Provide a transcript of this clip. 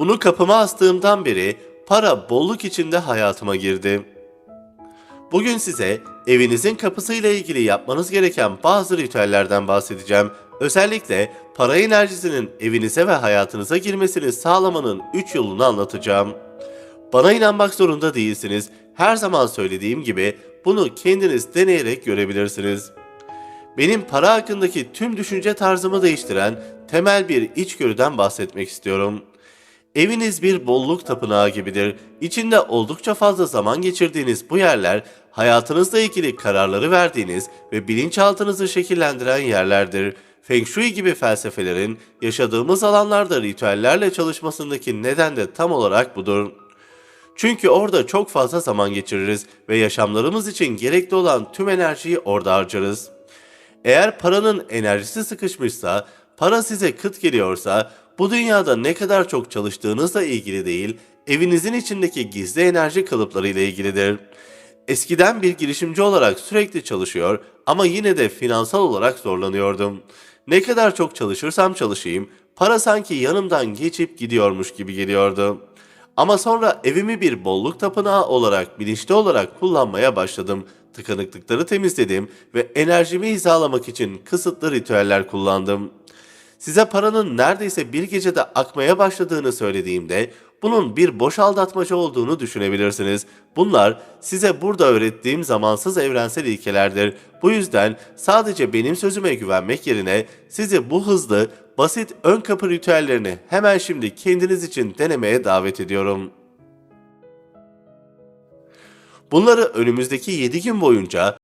Bunu kapıma astığımdan beri para bolluk içinde hayatıma girdi. Bugün size evinizin kapısıyla ilgili yapmanız gereken bazı ritüellerden bahsedeceğim. Özellikle para enerjisinin evinize ve hayatınıza girmesini sağlamanın 3 yolunu anlatacağım. Bana inanmak zorunda değilsiniz. Her zaman söylediğim gibi bunu kendiniz deneyerek görebilirsiniz. Benim para hakkındaki tüm düşünce tarzımı değiştiren temel bir içgörüden bahsetmek istiyorum. Eviniz bir bolluk tapınağı gibidir. İçinde oldukça fazla zaman geçirdiğiniz bu yerler hayatınızla ilgili kararları verdiğiniz ve bilinçaltınızı şekillendiren yerlerdir. Feng Shui gibi felsefelerin yaşadığımız alanlarda ritüellerle çalışmasındaki neden de tam olarak budur. Çünkü orada çok fazla zaman geçiririz ve yaşamlarımız için gerekli olan tüm enerjiyi orada harcarız. Eğer paranın enerjisi sıkışmışsa, para size kıt geliyorsa, bu dünyada ne kadar çok çalıştığınızla ilgili değil, evinizin içindeki gizli enerji kalıpları ile ilgilidir. Eskiden bir girişimci olarak sürekli çalışıyor ama yine de finansal olarak zorlanıyordum. Ne kadar çok çalışırsam çalışayım, para sanki yanımdan geçip gidiyormuş gibi geliyordu. Ama sonra evimi bir bolluk tapınağı olarak bilinçli olarak kullanmaya başladım. Tıkanıklıkları temizledim ve enerjimi hizalamak için kısıtlı ritüeller kullandım. Size paranın neredeyse bir gecede akmaya başladığını söylediğimde bunun bir boş aldatmaca olduğunu düşünebilirsiniz. Bunlar size burada öğrettiğim zamansız evrensel ilkelerdir. Bu yüzden sadece benim sözüme güvenmek yerine sizi bu hızlı, basit ön kapı ritüellerini hemen şimdi kendiniz için denemeye davet ediyorum. Bunları önümüzdeki 7 gün boyunca